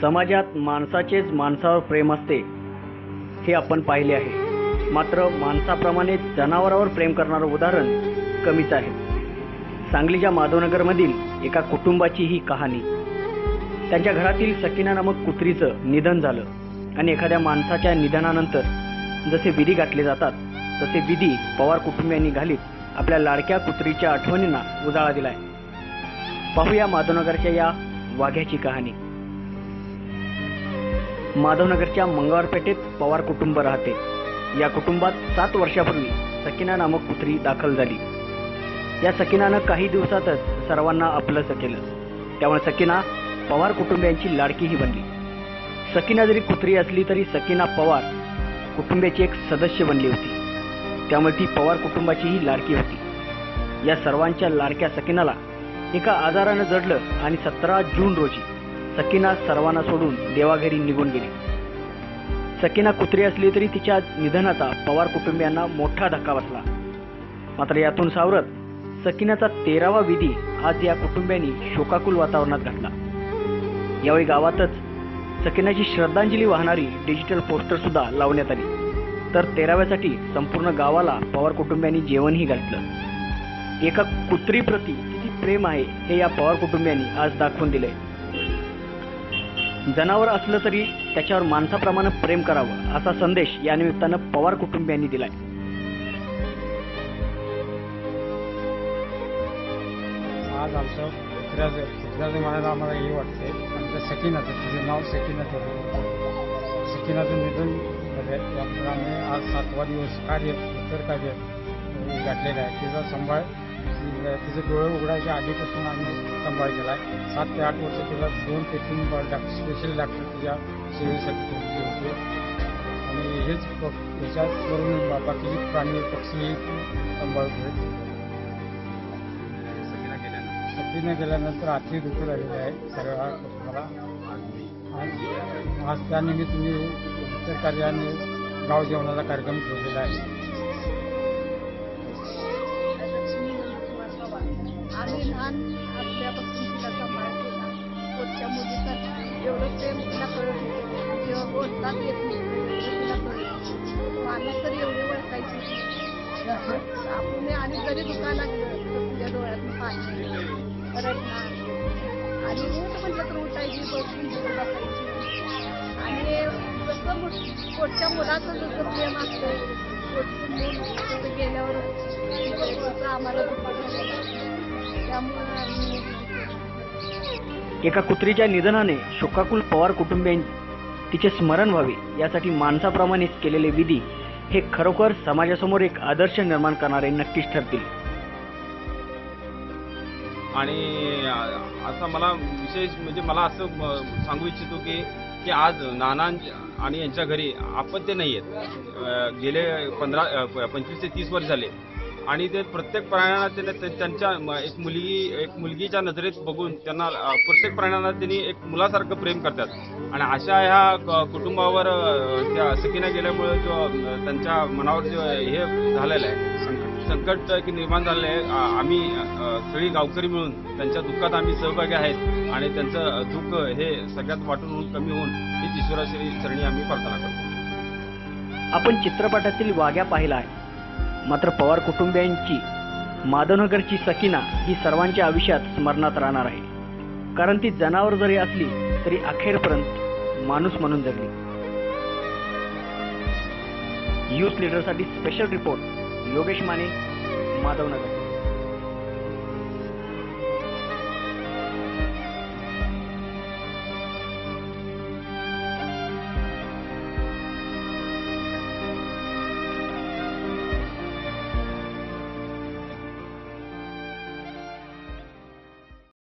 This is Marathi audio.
समाजात माणसाचेच माणसावर प्रेम असते हे आपण पाहिले आहे. मात्र माणसाप्रमाणे जनावरावर प्रेम करणारं उदाहरण कमीच आहे. सांगलीच्या माधवनगरमधील एका कुटुंबाची ही कहाणी. त्यांच्या घरातील सकिना नामक कुत्रीचं निधन झालं आणि एखाद्या माणसाच्या निधनानंतर जसे विधी गाठले जातात तसे विधी पवार कुटुंबियांनी घालीत आपल्या लाडक्या कुत्रीच्या आठवणींना उजाळा दिलाय. पाहूया माधवनगरच्या या वाघ्याची कहाणी. माधवनगरच्या मंगळवारपेठेत पवार कुटुंब राहते. या कुटुंबात सात वर्षापूर्वी सकिना नामक पुत्री दाखल झाली. या सकिनानं काही दिवसातच सर्वांना आपलंसं केलं. त्यामुळे सकिना पवार कुटुंबियांची लाडकीही बनली. सकिना जरी कुत्री असली तरी सकिना पवार कुटुंबाची एक सदस्य बनली होती. त्यामुळे ती पवार कुटुंबाचीही लाडकी होती. या सर्वांच्या लाडक्या सकिनाला एका आजारानं जडलं आणि सतरा जून रोजी सकिना सर्वांना सोडून देवाघरी निघून गेली. सकिना कुत्री असली तरी तिच्या निधनाचा पवार कुटुंबियांना मोठा धक्का बसला. मात्र यातून सावरत सकीनाचा तेरावा विधी आज या कुटुंबियांनी शोकाकुल वातावरणात घातला. यावेळी गावातच सकिनाची श्रद्धांजली वाहणारी डिजिटल पोस्टर सुद्धा लावण्यात आली. तर तेराव्यासाठी संपूर्ण गावाला पवार कुटुंबियांनी जेवणही घातलं. एका कुत्रीप्रती किती प्रेम आहे हे या पवार कुटुंबियांनी आज दाखवून दिले जनावर असलं तरी त्याच्यावर माणसाप्रमाणे प्रेम करावं असा संदेश या निमित्तानं पवार कुटुंबियांनी दिलाय. आज आमचं कुत्र्याचं कुत्र्याचं म्हणायला आम्हाला हे वाटते आमच्या सकीनाचं तिचं नाव सकीनाचं होतं. सकीनाचं निधन झालं त्यामुळे आम्ही आज सातवा दिवस कार्य इतर कार्य गाठलेलं आहे. तिचा सांभाळ तिचं डोळे उघडायच्या आधीपासून आम्ही सांभाळ केला आहे. सात ते आठ वर्ष तिला दोन ते तीन डॉक्टर स्पेशल डॉक्टर तिच्या सेवेसाठी होते. आणि हेच ह्याच्यावरून बाकीचे प्राणी पक्षी सांभाळतो सक्तीने गेल्यानंतर? आजची दुःख झालेली आहे. कुटुंबाला आणि आज त्यानिमित्त मी इतर कार्याने गाव जेवणाचा कार्यक्रम ठेवलेला आहे. आम्ही लहान असल्यापासून तिला सांभाळ केला पोटच्या मुलीचा एवढं प्रेम तिला कळत होतं जेव्हा बोलतात येत नाही तिला कळत माणूस तर एवढी ओळखायची आपण आणि जरी दुखायला लागलं तर तुझ्या डोळ्यातून पाणी रडणार आणि ऊट म्हटलं तर उठायची बसून बसायची. आणि जसं मुल- पोटच्या मुलाचं जसं प्रेम असतं पोटचं मूल तिथं गेल्यावर आम्हाला एका कुत्रीच्या निधनाने शोकाकुल पवार कुटुंबियांनी तिचे स्मरण व्हावे यासाठी माणसाप्रमाणेच केलेले विधी हे खरोखर समाजासमोर एक आदर्श निर्माण करणारे नक्कीच ठरतील. आणि असा मला विशेष म्हणजे मला असं सांगू इच्छितो की की आज नाना आणि यांच्या घरी अपत्य नाही आहेत गेले पंधरा पंचवीस ते तीस वर्ष झाले. आणि ते प्रत्येक प्राण्यांना त्याने त्यांच्या एक मुलगी एक मुलगीच्या नजरेत बघून त्यांना प्रत्येक प्राण्यांना त्यांनी एक मुलासारखं प्रेम करतात. आणि अशा ह्या कुटुंबावर त्या सकीना गेल्यामुळे जो त्यांच्या मनावर जो हे झालेलं आहे संकट. संकट की निर्माण झालेलं आहे. आम्ही सगळी गावकरी मिळून त्यांच्या दुःखात आम्ही सहभागी आहेत. आणि त्यांचं दुःख हे सगळ्यात वाटून होऊन कमी होऊन ही ईश्वराश्री चरणी आम्ही प्रार्थना करतो. आपण चित्रपटातील वाघ्या पाहिला आहे. मात्र पवार कुटुंबियांची माधवनगरची सकिना ही सर्वांच्या आयुष्यात स्मरणात राहणार आहे. कारण ती जनावर जरी असली तरी अखेरपर्यंत माणूस म्हणून जगली. न्यूज लीडरसाठी स्पेशल रिपोर्ट योगेश माने माधवनगर.